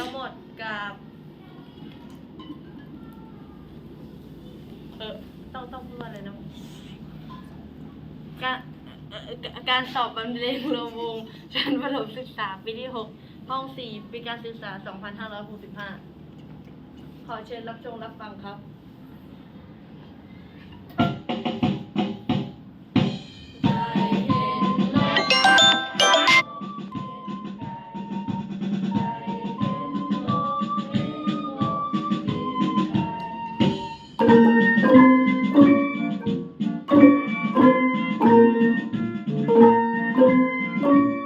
ทั้งหมดกับเออต้องต้องพูดอะไรนะการการสอบบรรเลงรวงชั้นประถมศึกษาปีที่หกห้องสี่ปีการศึกษา 2565 ขอเชิญรับชมรับฟังครับ thank you